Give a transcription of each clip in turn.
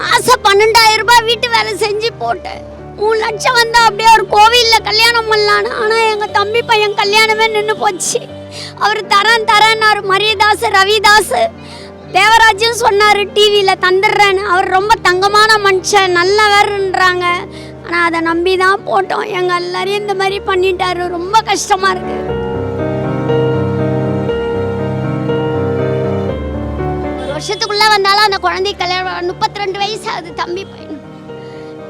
மாதம் பன்னெண்டாயிரம் ரூபாய் வீட்டு வேலை செஞ்சு போட்டேன். மூணு லட்சம் வந்தா அப்படியே ஒரு கோவிலில் கல்யாணம் பண்ணலான்னு. ஆனால் எங்கள் தம்பி பையன் கல்யாணமே நின்று போச்சு. அவர் தரேன் தரேன்னாரு. மரியதாஸ் ரவிதாஸ் தேவராஜும் சொன்னார் டிவியில் தந்துடுறேன்னு. அவர் ரொம்ப தங்கமான மனுஷன் நல்லவர்ன்றாங்க. ஆனால் அதை நம்பி தான் போட்டோம். எங்கள் எல்லாரையும் இந்த மாதிரி பண்ணிட்டாரு. ரொம்ப கஷ்டமாக இருக்குது வந்தாலும் அந்த குழந்தை கல்யாணம் முப்பத்தி ரெண்டு வயசு ஆகுது தம்பி பையன்.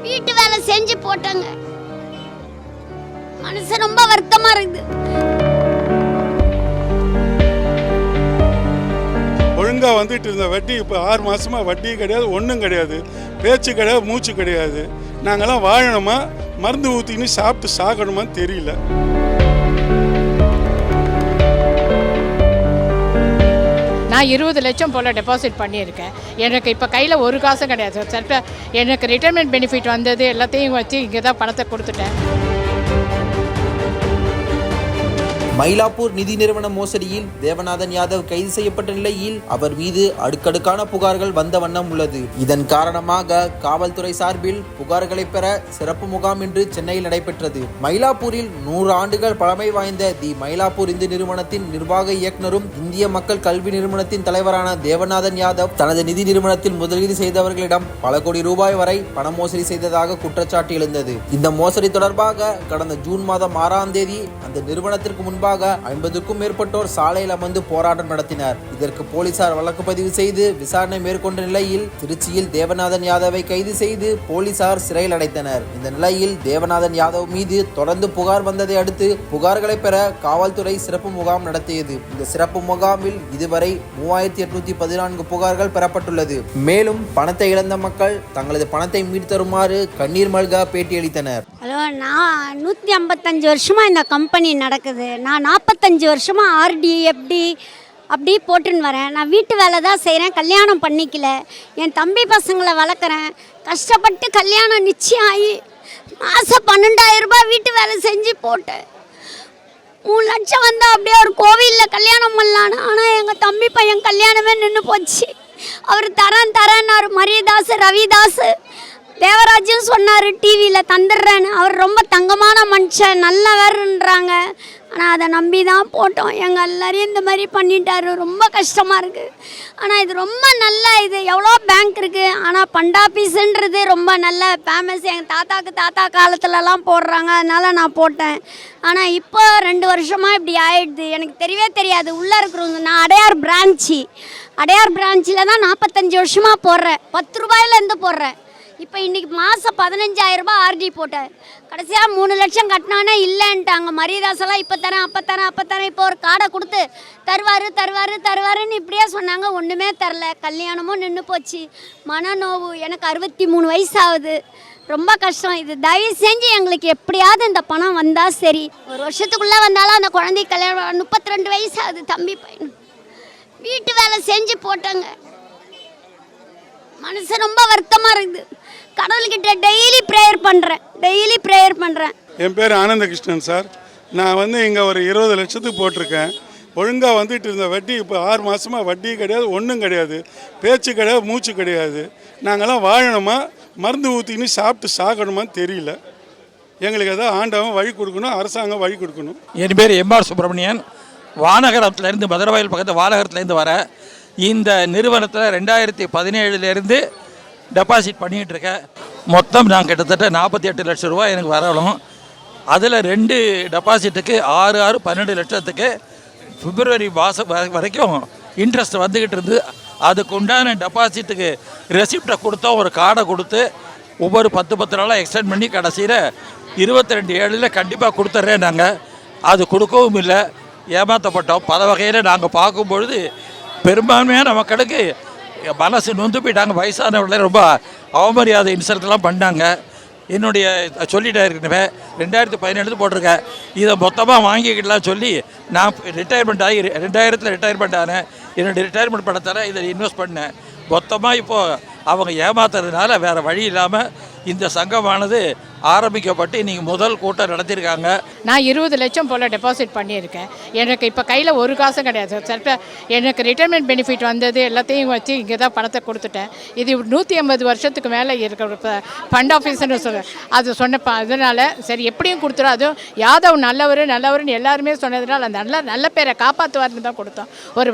வீட்டு வேலை செஞ்சு போட்டாங்க. மனசு ரொம்ப வருத்தமா இருக்குது. ஒழுங்காக வந்துட்டு இருந்த வட்டி இப்போ ஆறு மாசமா வட்டி கிடையாது ஒன்றும் கிடையாது. பேச்சு கிடையாது மூச்சு கிடையாது. நாங்கெல்லாம் வாழணுமா? மருந்து ஊற்றின்னு சாப்பிட்டு சாகணுமான்னு தெரியல. நான் இருபது லட்சம் போல் டெபாசிட் பண்ணியிருக்கேன். எனக்கு இப்போ கையில் ஒரு காசும் கிடையாது. சில எனக்கு ரிட்டைர்மெண்ட் பெனிஃபிட் வந்தது எல்லாத்தையும் வச்சு இங்கே தான் பணத்தை கொடுத்துட்டேன். மயிலாப்பூர் நிதி நிறுவன மோசடியில் தேவநாதன் யாதவ் கைது செய்யப்பட்ட நிலையில் அவர் மீது அடுக்கடுக்கான புகார்கள் வந்த வண்ணம் உள்ளது. இதன் காரணமாக காவல்துறை சார்பில் புகார்களை பெற சிறப்பு முகாம் இன்று சென்னையில் நடைபெற்றது. மயிலாப்பூரில் நூறு ஆண்டுகள் பழமை வாய்ந்த தி மயிலாப்பூர் இந்து நிறுவனத்தின் நிர்வாக இயக்குனரும் இந்திய மக்கள் கல்வி நிறுவனத்தின் தலைவரான தேவநாதன் யாதவ் தனது நிதி நிறுவனத்தில் முதலீடு செய்தவர்களிடம் பல கோடி ரூபாய் வரை பண மோசடி செய்ததாக குற்றச்சாட்டு எழுந்தது. இந்த மோசடி தொடர்பாக கடந்த ஜூன் மாதம் ஆறாம் தேதி அந்த நிறுவனத்திற்கு முன்பாக ஐம்பதுக்கும் மேற்பட்டோர் சாலையில் அமர்ந்து போராட்டம் நடத்தினர். இதற்கு போலீசார் வழக்கு பதிவு செய்து விசாரணை மேற்கொண்ட நிலையில் திருச்சியில் தேவநாதன் யாதவை கைது செய்து போலீசார் சிறையில் அடைத்தனர். இந்த நிலையில் தேவநாதன் யாதவ் மீது தொடர்ந்து புகார் வந்ததை அடுத்து புகார்களை பெற காவல்துறை சிறப்பு முகாம் நடத்தியது. இந்த சிறப்பு முகாமில் இதுவரை மூவாயிரத்தி எட்நூத்தி பதினான்கு புகார்கள் பெறப்பட்டுள்ளது. மேலும் பணத்தை இழந்த மக்கள் தங்களது பணத்தை மீட்டு தருமாறு கண்ணீர் மல்க பேட்டியளித்தனர். ஹலோ நான் நூற்றி ஐம்பத்தஞ்சு வருஷமாக இந்த கம்பெனி நடக்குது. நான் நாற்பத்தஞ்சு வருஷமாக ஆர்டி எப்படி அப்படி போட்டுன்னு வரேன். நான் வீட்டு வேலை தான் செய்கிறேன் கல்யாணம் பண்ணிக்கல. என் தம்பி பசங்களை வளர்க்குறேன். கஷ்டப்பட்டு கல்யாணம் நிச்சயம் ஆகி மாதம் பன்னெண்டாயிரம் ரூபாய் வீட்டு வேலை செஞ்சு போட்டேன். மூணு லட்சம் வந்தால் அப்படியே ஒரு கோவிலில் கல்யாணம் பண்ணலான்னு. ஆனால் எங்கள் தம்பி பையன் கல்யாணமே நின்று போச்சு. அவர் தரேன் தரேன்னாரு. மரியதாஸ் ரவிதாஸ் தேவராஜும் சொன்னார் டிவியில் தந்துடுறேன்னு. அவர் ரொம்ப தங்கமான மனுஷன் நல்லவர்ன்றாங்க. ஆனால் அதை நம்பி தான் போட்டோம். எங்கள் எல்லாரையும் இந்த மாதிரி பண்ணிட்டாரு. ரொம்ப கஷ்டமாக இருக்குது ஆனால் இது ரொம்ப நல்ல இது. எவ்வளோ பேங்க் இருக்குது ஆனால் பண்டாபீஸுன்றது ரொம்ப நல்ல ஃபேமஸ் எங்கள் தாத்தாக்கு தாத்தா காலத்துலலாம் போடுறாங்க. அதனால் நான் போட்டேன். ஆனால் இப்போ ரெண்டு வருஷமாக இப்படி ஆயிடுது. எனக்கு தெரியவே தெரியாது. உள்ளே இருக்கிறவங்க நான் அடையார் பிரான்ச்சி அடையார் பிரான்ச்சில் தான் நாற்பத்தஞ்சு வருஷமாக போடுறேன். பத்து ரூபாயிலேருந்து போடுறேன். இப்போ இன்னைக்கு மாதம் பதினஞ்சாயிரரூபா ஆர்டி போட்டேன் கடைசியாக மூணு லட்சம் கட்டினானே இல்லைன்ட்டாங்க. மரியதாசெல்லாம் இப்போ தரேன் அப்போ தரேன் அப்போ தரேன் இப்போ ஒரு கார்டை கொடுத்து தருவார் தருவார் தருவாருன்னு இப்படியே சொன்னாங்க. ஒன்றுமே தரல. கல்யாணமும் நின்று போச்சு. மனநோவு எனக்கு அறுபத்தி மூணு வயசு ஆகுது ரொம்ப கஷ்டம். இது தயவு செஞ்சு எங்களுக்கு எப்படியாவது இந்த பணம் வந்தால் சரி. ஒரு வருஷத்துக்குள்ளே வந்தாலும் அந்த குழந்தை கல்யாணம் முப்பத்தி ரெண்டு வயசு ஆகுது தம்பி பையன். வீட்டு வேலை செஞ்சு போட்டாங்க. மனசு ரொம்ப வருத்தமாக இருக்குது. கடவுள்கிட்ட டெய்லி ப்ரேயர் பண்ணுறேன் டெய்லி ப்ரேயர் பண்ணுறேன் என் பேர் ஆனந்தகிருஷ்ணன் சார். நான் வந்து இங்கே ஒரு இருபது லட்சத்துக்கு போட்டிருக்கேன். ஒழுங்காக வந்துட்டு இருந்த வட்டி இப்போ ஆறு மாசமா வட்டி கிடையாது ஒன்றும் கிடையாது. பேச்சு கிடையாது மூச்சு கிடையாது. நாங்கெல்லாம் வாழணுமா? மருந்து ஊற்றின்னு சாப்பிட்டு சாகணுமான்னு தெரியல. எங்களுக்கு ஏதாவது ஆண்டவன் வழி கொடுக்கணும் அரசாங்கம் வழி கொடுக்கணும். என் பேர் எம்ஆர் சுப்பிரமணியன். வானகரத்துலேருந்து மதுரவாயில் பக்கத்து வானகரத்துலேருந்து வரேன் இந்த நிறுவனத்தில் ரெண்டாயிரத்தி பதினேழுலேருந்து டெபாசிட் பண்ணிகிட்டு இருக்கேன் மொத்தம் நான் கிட்டத்தட்ட நாற்பத்தி எட்டு லட்சம் ரூபாய் எனக்கு வரணும். அதில் ரெண்டு டெபாசிட்டுக்கு ஆறு ஆறு பன்னெண்டு லட்சத்துக்கு பிப்ரவரி மாதம் வரை- வரைக்கும் இன்ட்ரெஸ்ட் வந்துக்கிட்டு இருந்து அதுக்கு உண்டான டெபாசிட்டுக்கு ரெசிப்டை கொடுத்தோம். ஒரு கார்டை கொடுத்து ஒவ்வொரு பத்து பத்து நாளாக எக்ஸ்டெண்ட் பண்ணி கடைசியில் இருபத்தி ரெண்டு ஏழில் கண்டிப்பாக கொடுத்துட்றேன் நாங்கள் அது கொடுக்கவும் இல்லை. ஏமாற்றப்பட்டோம் பல வகையில் நாங்கள் பார்க்கும்பொழுது பெரும்பான்மையான மக்களுக்கு மனசு நொந்து போயிட்டாங்க. வயசானவர்களே ரொம்ப அவமரியாதை இன்சல்ட்லாம் பண்ணாங்க என்னுடைய சொல்லிட்டே இருக்கிறேன் ரெண்டாயிரத்தி பதினேழு போட்டிருக்கேன். இதை மொத்தமாக வாங்கிக்கிடலாம் சொல்லி நான் ரிட்டையர்மெண்ட் ஆகி ரெண்டாயிரத்தில் ரிட்டையர்மெண்ட் ஆனேன். என்னுடைய ரிட்டையர்மெண்ட் பணத்தில் இதில் இன்வெஸ்ட் பண்ணேன். மொத்தமாக இப்போது அவங்க ஏமாத்துறதுனால வேறு வழி இல்லாமல் இந்த சங்கமானது ஆரம்பிக்கப்பட்டு இன்றைக்கி முதல் கூட்டம் நடத்தியிருக்காங்க. நான் இருபது லட்சம் போல் டெபாசிட் பண்ணியிருக்கேன். எனக்கு இப்போ கையில் ஒரு காசும் கிடையாது. சில எனக்கு ரிட்டைர்மெண்ட் பெனிஃபிட் வந்தது எல்லாத்தையும் வச்சு இங்கே தான் பணத்தை கொடுத்துட்டேன். இது நூற்றி ஐம்பது வருஷத்துக்கு மேலே இருக்கிற ஃபண்ட் ஆஃபீஸர்னு சொல்ல அது சொன்னப்ப அதனால் சரி எப்படியும் கொடுத்துரும். அதுவும் யாதவ் நல்லவர் நல்லவர்னு எல்லாருமே சொன்னதுனால அந்த நல்ல நல்ல பேரை காப்பாற்றுவார்னு தான் கொடுத்தோம். ஒரு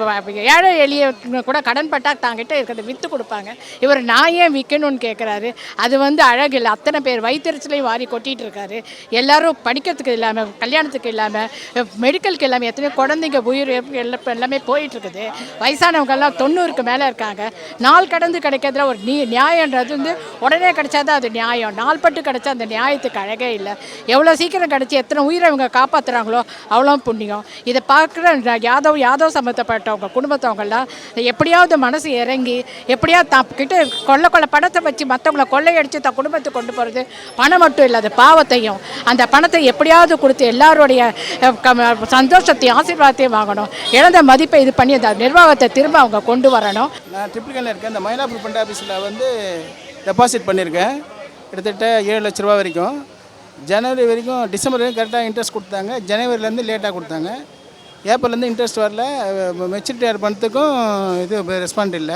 ஏழை எளிய கூட கடன் பட்டா தாங்கிட்ட இருக்கிறத விற்று கொடுப்பாங்க. இவர் நான் ஏன் விற்கணும்னு கேட்குறாரு அது வந்து அழகில்லை அத்தனை பேர் வயிற்றுச்சலையும் வாரி கொட்டிகிட்டு இருக்காரு. எல்லாரும் படிக்கிறதுக்கு இல்லாமல் கல்யாணத்துக்கு இல்லாமல் மெடிக்கலுக்கு இல்லாமல் எத்தனையோ குழந்தைங்க உயிர் எல்லாம் எல்லாமே போயிட்டு இருக்குது. வயசானவங்கெல்லாம் தொண்ணூறுக்கு மேலே இருக்காங்க. நாள் கடந்து கிடைக்கிறதுல ஒரு நீ நியாயன்றது வந்து உடனே கிடைச்சாதான் அது நியாயம். நாள் பட்டு கிடைச்சா அந்த நியாயத்துக்கு அழகே இல்லை. எவ்வளோ சீக்கிரம் கிடச்சி எத்தனை உயிரை அவங்க காப்பாற்றுறாங்களோ அவ்வளோ புண்ணியம். இதை பார்க்குற யாதவ் யாதவ் சம்மந்தப்பட்டவங்க குடும்பத்தவங்கெல்லாம் எப்படியாவது மனசு இறங்கி எப்படியாவது தான் கிட்ட கொள்ள கொள்ள பணத்தை வச்சு மற்றவங்கள கொள்ளையடிச்சு தன் குடும்பத்தை கொண்டு போகிறது பணம் மட்டும் இல்லை அது பாவத்தையும் அந்த பணத்தை எப்படியாவது கொடுத்து எல்லாருடைய க- சந்தோஷத்தையும் ஆசீர்வாதத்தையும் வாங்கணும். இழந்த மதிப்பை இது பண்ணி அந்த நிர்வாகத்தை திரும்ப அவங்க கொண்டு வரணும். நான் ட்ரிப்ளிகனில் இருக்கேன். இந்த மயிலாப்பூர் பண்ட் ஆஃபீஸில் வந்து டெபாசிட் பண்ணியிருக்கேன். கிட்டத்தட்ட ஏழு லட்ச ரூபா வரைக்கும். ஜனவரி வரைக்கும் டிசம்பர் வரைக்கும் கரெக்டாக இன்ட்ரெஸ்ட் கொடுத்தாங்க. ஜனவரிலேருந்து லேட்டாக கொடுத்தாங்க. ஏப்ரல்லேருந்து இன்ட்ரெஸ்ட் வரல. மெச்சூரிட்டி ஆட் இது ரெஸ்பாண்ட் இல்லை.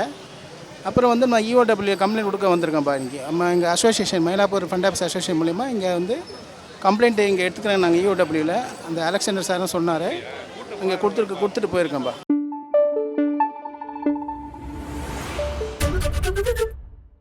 அப்புறம் வந்து நான் இஓடபிள்யூ கம்ப்ளைண்ட் கொடுக்க வந்திருக்கேன்ப்பா இங்கே. நம்ம இங்கே association Mylapore fund of association மூலிமா இங்கே வந்து கம்ப்ளைண்ட் இங்கே எடுத்துக்கிறேன் நாங்கள் இஓடபிள்யூவில் அந்த அலெக்சாண்டர் சாரும் சொன்னார். இங்கே கொடுத்துருக்கு கொடுத்துட்டு போயிருக்கேன்ப்பா